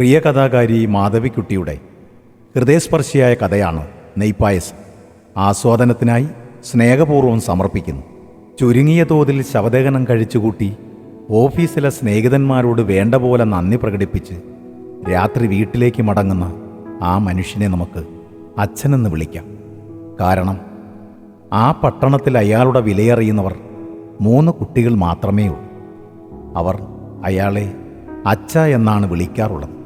പ്രിയ കഥാകാരി മാധവിക്കുട്ടിയുടെ ഹൃദയസ്പർശിയായ കഥയാണ് നെയ്പായസം. ആസ്വാദനത്തിനായി സ്നേഹപൂർവം സമർപ്പിക്കുന്നു. ചുരുങ്ങിയ തോതിൽ ശവദഹനം കഴിച്ചുകൂട്ടി ഓഫീസിലെ സ്നേഹിതന്മാരോട് വേണ്ട പോലെ നന്ദി പ്രകടിപ്പിച്ച് രാത്രി വീട്ടിലേക്ക് മടങ്ങുന്ന ആ മനുഷ്യനെ നമുക്ക് അച്ഛനെന്ന് വിളിക്കാം. കാരണം ആ പട്ടണത്തിൽ അയാളുടെ വിലയറിയുന്നവർ മൂന്ന് കുട്ടികൾ മാത്രമേ ഉള്ളൂ അവർ അയാളെ അച്ഛ എന്നാണ് വിളിക്കാറുള്ളത്.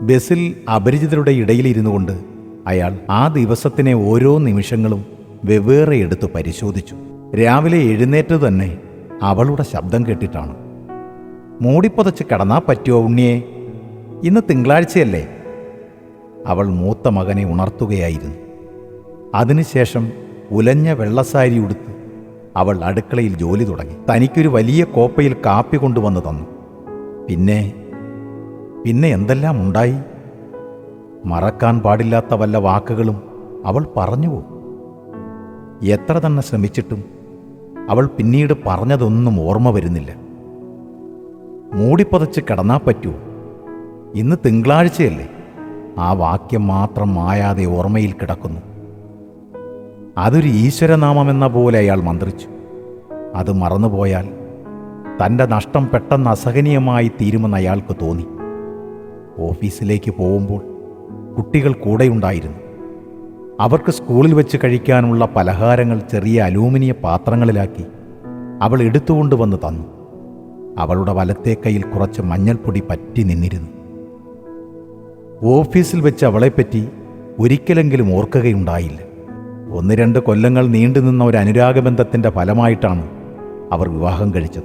ബസ്സിൽ അപരിചിതരുടെ ഇടയിലിരുന്നു കൊണ്ട് അയാൾ ആ ദിവസത്തിനെ ഓരോ നിമിഷങ്ങളും വെവ്വേറെ എടുത്ത് പരിശോധിച്ചു. രാവിലെ എഴുന്നേറ്റ് തന്നെ അവളുടെ ശബ്ദം കേട്ടിട്ടാണ്. മൂടിപ്പൊതച്ച് കിടന്നാ പറ്റുമോ ഉണ്ണിയെ? ഇന്ന് തിങ്കളാഴ്ചയല്ലേ? അവൾ മൂത്ത മകനെ ഉണർത്തുകയായിരുന്നു. അതിനുശേഷം ഉലഞ്ഞ വെള്ളസാരി ഉടുത്ത് അവൾ അടുക്കളയിൽ ജോലി തുടങ്ങി. തനിക്കൊരു വലിയ കോപ്പയിൽ കാപ്പി കൊണ്ടുവന്ന് തന്നു. പിന്നെ പിന്നെ എന്തെല്ലാം ഉണ്ടായി? മറക്കാൻ പാടില്ലാത്ത വല്ല വാക്കുകളും അവൾ പറഞ്ഞുവോ? എത്ര തന്നെ ശ്രമിച്ചിട്ടും അവൾ പിന്നീട് പറഞ്ഞതൊന്നും ഓർമ്മ വരുന്നില്ല. മൂടിപ്പതച്ച് കിടന്നാ പറ്റുമോ ഇന്ന് തിങ്കളാഴ്ചയല്ലേ. ആ വാക്യം മാത്രം മായാതെ ഓർമ്മയിൽ കിടക്കുന്നു. അതൊരു ഈശ്വരനാമമെന്ന പോലെ അയാൾ മന്ത്രിച്ചു. അത് മറന്നുപോയാൽ തന്റെ നഷ്ടം പെട്ടെന്ന് അസഹനീയമായി തീരുമെന്ന് അയാൾക്ക് തോന്നി. ഓഫീസിലേക്ക് പോകുമ്പോൾ കുട്ടികൾ കൂടെയുണ്ടായിരുന്നു. അവർക്ക് സ്കൂളിൽ വെച്ച് കഴിക്കാനുള്ള പലഹാരങ്ങൾ ചെറിയ അലൂമിനിയ പാത്രങ്ങളിലാക്കി അവൾ എടുത്തുകൊണ്ടുവന്ന് തന്നു. അവളുടെ വലത്തെ കയ്യിൽ കുറച്ച് മഞ്ഞൾപ്പൊടി പറ്റി നിന്നിരുന്നു. ഓഫീസിൽ വെച്ച് അവളെപ്പറ്റി ഒരിക്കലെങ്കിലും ഓർക്കുകയുണ്ടായില്ല. ഒന്ന് രണ്ട് കൊല്ലങ്ങൾ നീണ്ടുനിന്ന ഒരു അനുരാഗബന്ധത്തിന്റെ ഫലമായിട്ടാണ് അവർ വിവാഹം കഴിച്ചത്.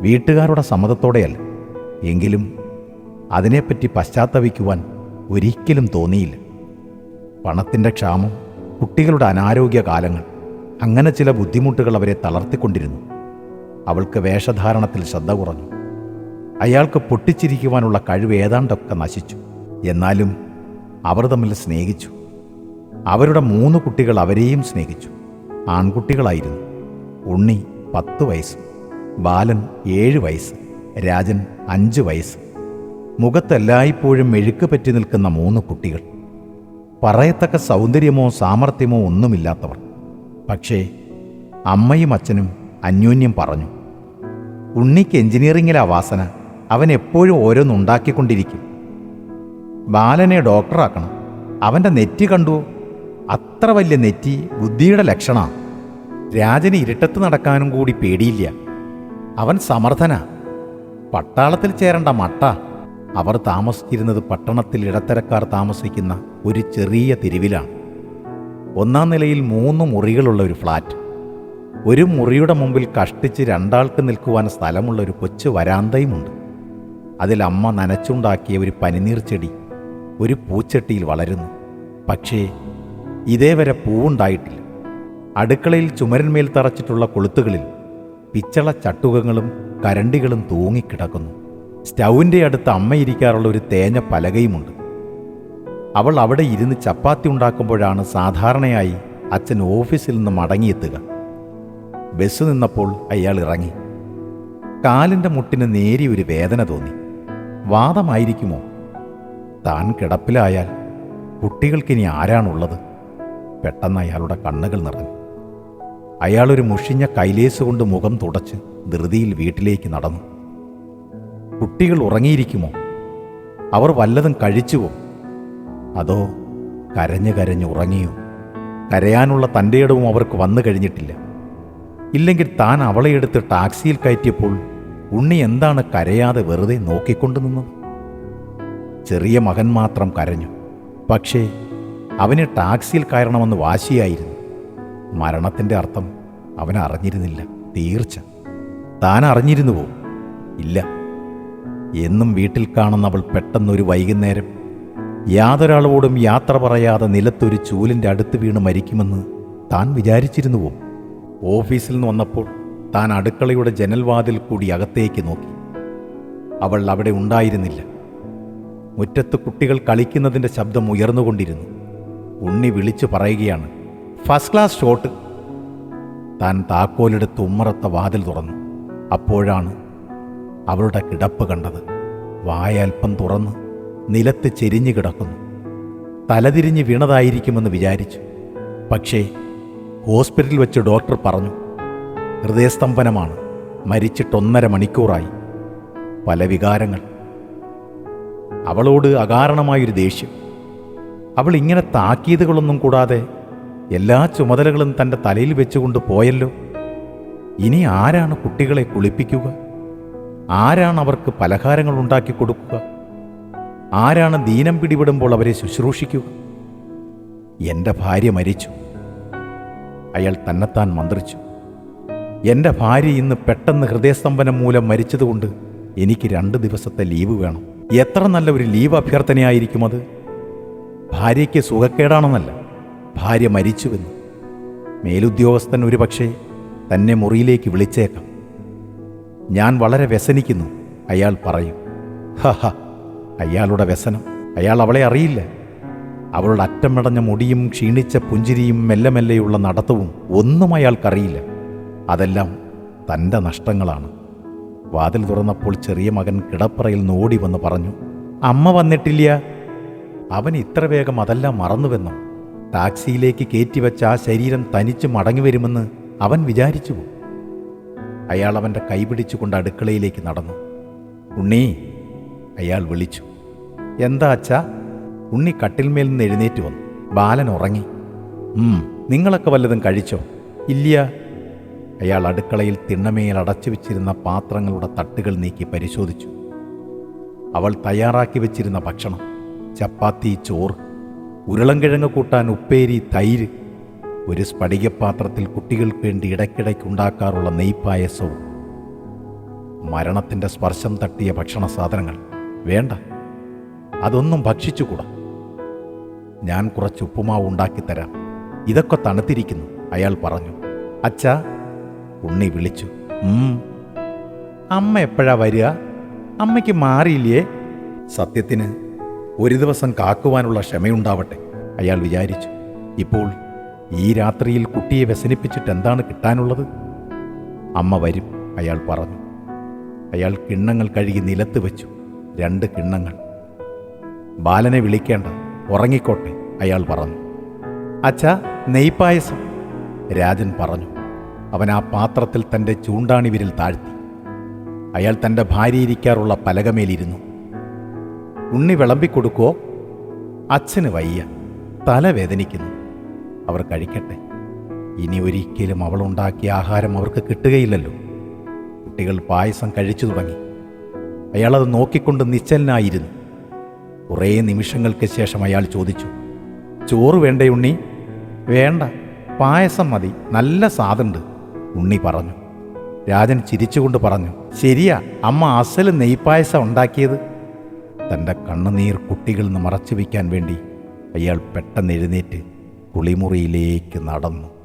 വീട്ടുകാരുടെ സമ്മതത്തോടെയല്ല. എങ്കിലും അതിനെപ്പറ്റി പശ്ചാത്തപിക്കുവാൻ ഒരിക്കലും തോന്നിയില്ല. പണത്തിന്റെ ക്ഷാമം കുട്ടികളുടെ അനാരോഗ്യ കാലങ്ങൾ അങ്ങനെ ചില ബുദ്ധിമുട്ടുകൾ അവരെ തളർത്തിക്കൊണ്ടിരുന്നു. അവൾക്ക് വേഷധാരണത്തിൽ ശ്രദ്ധ കുറഞ്ഞു. അയാൾക്ക് പൊട്ടിച്ചിരിക്കുവാനുള്ള കഴിവ് ഏതാണ്ടൊക്കെ നശിച്ചു. എന്നാലും അവർ തമ്മിൽ സ്നേഹിച്ചു. അവരുടെ മൂന്ന് കുട്ടികൾ അവരെയും സ്നേഹിച്ചു. ആൺകുട്ടികളായിരുന്നു. ഉണ്ണി പത്ത് വയസ്സ് ബാലൻ ഏഴ് വയസ്സ് രാജൻ അഞ്ച് വയസ്സ്. മുഖത്തെല്ലായ്പ്പോഴും മെഴുക്ക് പറ്റി നിൽക്കുന്ന മൂന്ന് കുട്ടികൾ. പറയത്തക്ക സൗന്ദര്യമോ സാമർഥ്യമോ ഒന്നുമില്ലാത്തവർ. പക്ഷേ അമ്മയും അച്ഛനും അന്യോന്യം പറഞ്ഞു ഉണ്ണിക്ക് എഞ്ചിനീയറിങ്ങിലാ വാസന. അവൻ എപ്പോഴും ഓരോന്നുണ്ടാക്കിക്കൊണ്ടിരിക്കും ബാലനെ ഡോക്ടറാക്കണം. അവന്റെ നെറ്റി കണ്ടു? അത്ര വലിയ നെറ്റി ബുദ്ധിയുടെ ലക്ഷണമാണ് രാജന് ഇരുട്ടത്ത് നടക്കാനും കൂടി പേടിയില്ല. അവൻ സമർത്ഥനാ. പട്ടാളത്തിൽ ചേരേണ്ട മട്ട. അവർ താമസിച്ചിരുന്നത് പട്ടണത്തിൽ ഇടത്തരക്കാർ താമസിക്കുന്ന ഒരു ചെറിയ തെരുവിലാണ്. ഒന്നാം നിലയിൽ മൂന്ന് മുറികളുള്ള ഒരു ഫ്ലാറ്റ്. ഒരു മുറിയുടെ മുമ്പിൽ കഷ്ടിച്ച് രണ്ടാൾക്ക് നിൽക്കുവാൻ സ്ഥലമുള്ള ഒരു കൊച്ചു വരാന്തയുമുണ്ട്. അതിൽ അമ്മ നനച്ചുണ്ടാക്കിയ ഒരു പനിനീർ ചെടി ഒരു പൂച്ചട്ടിയിൽ വളരുന്നു. പക്ഷേ ഇതേവരെ പൂവുണ്ടായിട്ടില്ല. അടുക്കളയിൽ ചുമരന്മേൽ തറച്ചിട്ടുള്ള കൊളുത്തുകളിൽ പിച്ചള ചട്ടുകങ്ങളും കരണ്ടികളും തൂങ്ങിക്കിടക്കുന്നു. സ്റ്റൗവിന്റെ അടുത്ത് അമ്മയിരിക്കാറുള്ള ഒരു തേഞ്ഞ പലകയുമുണ്ട്. അവൾ അവിടെ ഇരുന്ന് ചപ്പാത്തി ഉണ്ടാക്കുമ്പോഴാണ് സാധാരണയായി അച്ഛൻ ഓഫീസിൽ നിന്ന് മടങ്ങിയെത്തുക. ബസ് നിന്നപ്പോൾ അയാൾ ഇറങ്ങി. കാലിന്റെ മുട്ടിന് നേരിയൊരു വേദന തോന്നി. വാദമായിരിക്കുമോ? താൻ കിടപ്പിലായാൽ കുട്ടികൾക്കിനി ആരാണുള്ളത്? പെട്ടെന്ന് അയാളുടെ കണ്ണുകൾ നിറഞ്ഞു. അയാളൊരു മുഷിഞ്ഞ കൈലേസ് കൊണ്ട് മുഖം തുടച്ച് ധൃതിയിൽ വീട്ടിലേക്ക് നടന്നു. കുട്ടികൾ ഉറങ്ങിയിരിക്കുമോ? അവർ വല്ലതും കഴിച്ചുവോ? അതോ കരഞ്ഞു കരഞ്ഞു ഉറങ്ങിയോ? കരയാനുള്ള തന്റെ ഇടവും അവർക്ക് വന്നു കഴിഞ്ഞിട്ടില്ല. ഇല്ലെങ്കിൽ താൻ അവളെ എടുത്ത് ടാക്സിയിൽ കയറ്റിയപ്പോൾ ഉണ്ണി എന്താണ് കരയാതെ വെറുതെ നോക്കിക്കൊണ്ടു നിന്നത്? ചെറിയ മകൻ മാത്രം കരഞ്ഞു. പക്ഷേ അവന് ടാക്സിയിൽ കയറണമെന്ന് വാശിയായിരുന്നു. മരണത്തിന്റെ അർത്ഥം അവൻ അറിഞ്ഞിരുന്നില്ല തീർച്ച. താൻ അറിഞ്ഞിരുന്നുവോ? ഇല്ല. എന്നും വീട്ടിൽ കാണുന്ന അവൾ പെട്ടെന്നൊരു വൈകുന്നേരം യാതൊരാളോടും യാത്ര പറയാതെ നിലത്തൊരു ചൂലിന്റെ അടുത്ത് വീണ് മരിക്കുമെന്ന് താൻ വിചാരിച്ചിരുന്നുവോ? ഓഫീസിൽ നിന്ന് വന്നപ്പോൾ താൻ അടുക്കളയുടെ ജനൽവാതിൽ കൂടി അകത്തേക്ക് നോക്കി. അവൾ അവിടെ ഉണ്ടായിരുന്നില്ല. മുറ്റത്ത് കുട്ടികൾ കളിക്കുന്നതിന്റെ ശബ്ദം ഉയർന്നുകൊണ്ടിരുന്നു. ഉണ്ണി വിളിച്ചു പറയുകയാണ് ഫസ്റ്റ് ക്ലാസ് ഷോട്ട് താൻ താക്കോലെടുത്ത് ഉമ്മറത്ത വാതിൽ തുറന്നു. അപ്പോഴാണ് അവളുടെ കിടപ്പ് കണ്ടത്. വായൽപ്പം തുറന്ന് നിലത്ത് ചെരിഞ്ഞു കിടക്കുന്നു. തലതിരിഞ്ഞ് വീണതായിരിക്കുമെന്ന് വിചാരിച്ചു. പക്ഷേ ഹോസ്പിറ്റലിൽ വെച്ച് ഡോക്ടർ പറഞ്ഞു ഹൃദയസ്തംഭനമാണ്. മരിച്ചിട്ടൊന്നര മണിക്കൂറായി. പല വികാരങ്ങൾ. അവളോട് അകാരണമായൊരു ദേഷ്യം. അവൾ ഇങ്ങനെ താക്കീതുകളൊന്നും കൂടാതെ എല്ലാ ചുമതലകളും തന്റെ തലയിൽ വെച്ചുകൊണ്ട് പോയല്ലോ. ഇനി ആരാണ് കുട്ടികളെ കുളിപ്പിക്കുക? ആരാണ് അവർക്ക് പലഹാരങ്ങൾ ഉണ്ടാക്കി കൊടുക്കുക? ആരാണ് ദീനം പിടിപെടുമ്പോൾ അവരെ ശുശ്രൂഷിക്കുക? എന്റെ ഭാര്യ മരിച്ചു. അയാൾ തന്നെത്താൻ മന്ത്രിച്ചു. എന്റെ ഭാര്യ ഇന്ന് പെട്ടെന്ന് ഹൃദയസ്തംഭനം മൂലം മരിച്ചതുകൊണ്ട് എനിക്ക് രണ്ട് ദിവസത്തെ ലീവ് വേണം. എത്ര നല്ല ഒരു ലീവ് അഭ്യർത്ഥനയായിരിക്കും അത്? ഭാര്യയ്ക്ക് സുഖക്കേടാണെന്നല്ല ഭാര്യ മരിച്ചുവെന്ന്. മേലുദ്യോഗസ്ഥൻ ഒരു പക്ഷേ തന്നെ മുറിയിലേക്ക് വിളിച്ചേക്കാം. ഞാൻ വളരെ വ്യസനിക്കുന്നു. അയാൾ പറയും ഹഹ അയാളുടെ വ്യസനം. അയാൾ അവളെ അറിയില്ല. അവളുടെ അറ്റമടഞ്ഞ മുടിയും ക്ഷീണിച്ച പുഞ്ചിരിയും മെല്ലെ മെല്ലെയുള്ള നടത്തവും ഒന്നും അയാൾക്കറിയില്ല. അതെല്ലാം തന്റെ നഷ്ടങ്ങളാണ്. വാതിൽ തുറന്നപ്പോൾ ചെറിയ മകൻ കിടപ്പറയിൽ നോടി വന്ന് പറഞ്ഞു അമ്മ വന്നിട്ടില്ല. അവൻ ഇത്ര വേഗം അതെല്ലാം മറന്നുവെന്നും? ടാക്സിയിലേക്ക് കയറ്റിവെച്ച ആ ശരീരം തനിച്ച് മടങ്ങി വരുമെന്ന് അവൻ വിചാരിച്ചു അയാൾ അവന്റെ കൈപിടിച്ചുകൊണ്ട് അടുക്കളയിലേക്ക് നടന്നു. ഉണ്ണി അയാൾ വിളിച്ചു. എന്താ അച്ഛാ? ഉണ്ണി കട്ടിൽമേൽ നിന്ന് എഴുന്നേറ്റ് വന്നു. ബാലൻ ഉറങ്ങി. നിങ്ങളൊക്കെ വല്ലതും കഴിച്ചോ? ഇല്ല. അയാൾ അടുക്കളയിൽ തിണ്ണമേൽ അടച്ചു വെച്ചിരുന്ന പാത്രങ്ങളുടെ തട്ടുകൾ നീക്കി പരിശോധിച്ചു. അവൾ തയ്യാറാക്കി വെച്ചിരുന്ന ഭക്ഷണം ചപ്പാത്തി ചോറ് ഉരുളൻകിഴങ്ങ് കൂട്ടാൻ ഉപ്പേരി തൈര് ഒരു സ്ഫടികപാത്രത്തിൽ കുട്ടികൾക്ക് വേണ്ടി ഇടയ്ക്കിടയ്ക്ക് ഉണ്ടാക്കാറുള്ള നെയ്പായസവും. മരണത്തിന്റെ സ്പർശം തട്ടിയ ഭക്ഷണ സാധനങ്ങൾ. വേണ്ട. അതൊന്നും ഭക്ഷിച്ചുകൂടാ. ഞാൻ കുറച്ച് ഉപ്പുമാവ് ഉണ്ടാക്കിത്തരാം ഇതൊക്കെ തണുത്തിരിക്കുന്നു അയാൾ പറഞ്ഞു. അച്ഛാ ഉണ്ണി വിളിച്ചു. അമ്മ എപ്പോഴാ വരിക? അമ്മയ്ക്ക് മാറിയില്ലേ? സത്യത്തിന് ഒരു ദിവസം കാക്കുവാനുള്ള ക്ഷമയുണ്ടാവട്ടെ അയാൾ വിചാരിച്ചു. ഇപ്പോൾ ഈ രാത്രിയിൽ കുട്ടിയെ വ്യസനിപ്പിച്ചിട്ട് എന്താണ് കിട്ടാനുള്ളത്? അമ്മ വരും അയാൾ പറഞ്ഞു. അയാൾ കിണ്ണങ്ങൾ കഴുകി നിലത്ത് വെച്ചു. രണ്ട് കിണ്ണങ്ങൾ. ബാലനെ വിളിക്കേണ്ട. ഉറങ്ങിക്കോട്ടെ അയാൾ പറഞ്ഞു. അച്ഛാ നെയ്പായസം. രാജൻ പറഞ്ഞു. അവൻ ആ പാത്രത്തിൽ തന്റെ ചൂണ്ടാണി വിരൽ താഴ്ത്തി. അയാൾ തന്റെ ഭാര്യ ഇരിക്കാറുള്ള പലകമേലിരുന്നു. ഉണ്ണി വിളമ്പിക്കൊടുക്കുവോ? അച്ഛന് വയ്യ. തല വേദനിക്കുന്നു അവർ കഴിക്കട്ടെ. ഇനി ഒരിക്കലും അവളുണ്ടാക്കിയ ആഹാരം അവർക്ക് കിട്ടുകയില്ലല്ലോ. കുട്ടികൾ പായസം കഴിച്ചു തുടങ്ങി. അയാളത് നോക്കിക്കൊണ്ട് നിശ്ചലനായിരുന്നു. കുറേ നിമിഷങ്ങൾക്ക് ശേഷം അയാൾ ചോദിച്ചു ചോറ് വേണ്ടേ ഉണ്ണി? വേണ്ട പായസം മതി. നല്ല സാധുണ്ട് ഉണ്ണി പറഞ്ഞു. രാജൻ ചിരിച്ചുകൊണ്ട് പറഞ്ഞു ശരിയാ അമ്മ അസൽ നെയ്പായസം ഉണ്ടാക്കിയത്. തന്റെ കണ്ണുനീർ കുട്ടികളിൽ നിന്ന് മറച്ചു വയ്ക്കാൻ വേണ്ടി അയാൾ പെട്ടെന്ന് എഴുന്നേറ്റ് കുളിമുറിയിലേക്ക് നടന്നു.